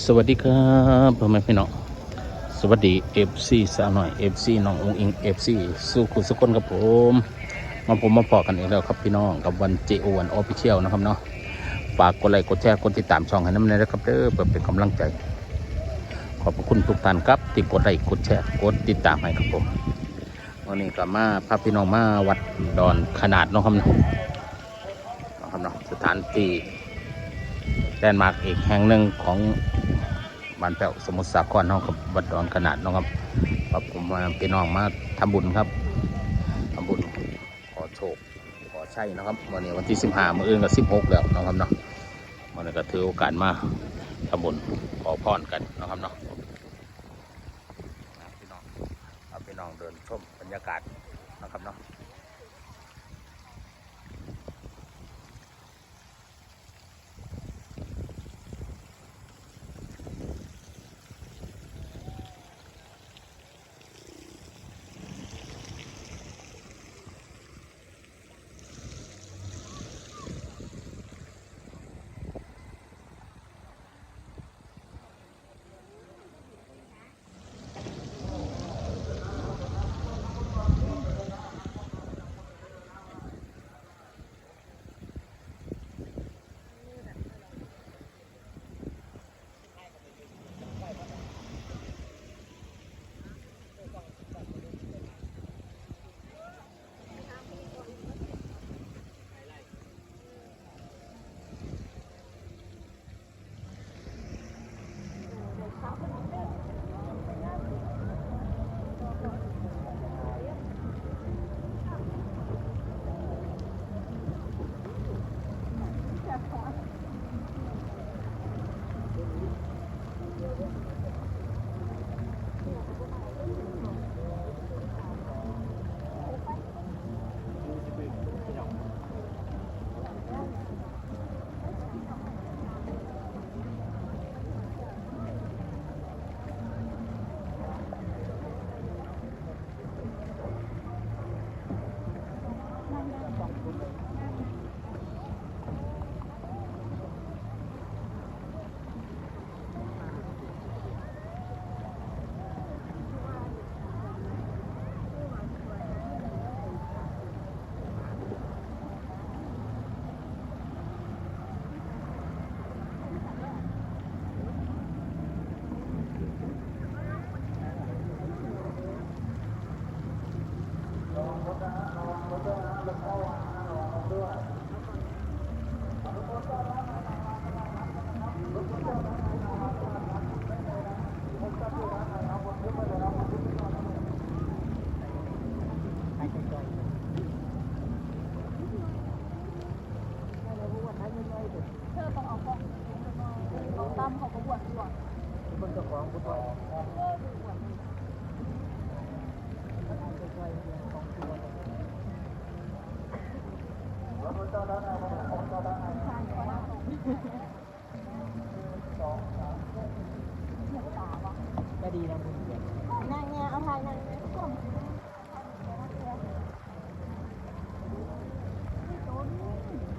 สวัสดีครับพ่อแม่พี่น้องสวัสดีเอฟซีสาวหน่อยเอฟซีน้ององอิงเอฟซีสู้คุณสุกคนกับผมมาผมมาพอกันอีกแล้วครับพี่น้องกับวันเจโอวันออฟฟิเชียลนะครับเนาะฝากกดไลค์กดแชร์กดติดตามช่องให้น้ำเนยนะครับเด้อเพื่อเป็นกำลังใจ ขอบคุณทุกท่านครับที่กดไลค์กดแชร์กดติดตามให้ครับผมวันนี้ก็มาพาพี่น้องมาวัดดอนขนาดเนาะครับเนาะนะครับเนาะสถานที่แลนด์มาร์กอีกแห่งหนึ่งของ บ้านแป้วสมุทรสาครเนาะครับวัดดอนขนาดเนาะครับครับผมมาพี่น้องมาทำบุญครับทำบุญขอโชคขอใช่นะครับวันนี้วันที่สิบห้ามื้ออื่นก็สิบหกแล้วเนาะครับเนาะวันนี้ก็ถือโอกาสมาทำบุญขอพรกันนะครับเนาะพี่น้องเอาพี่น้องเดินชมบรรยากาศนะครับเนาะ ตั้มเขาก็บวชดีกว่าคนจ้าของผู้ช่ว ก็ดีนะคุณเดียรตินางเงาเอาทายนั่งเงาทุกคนนี่ตัว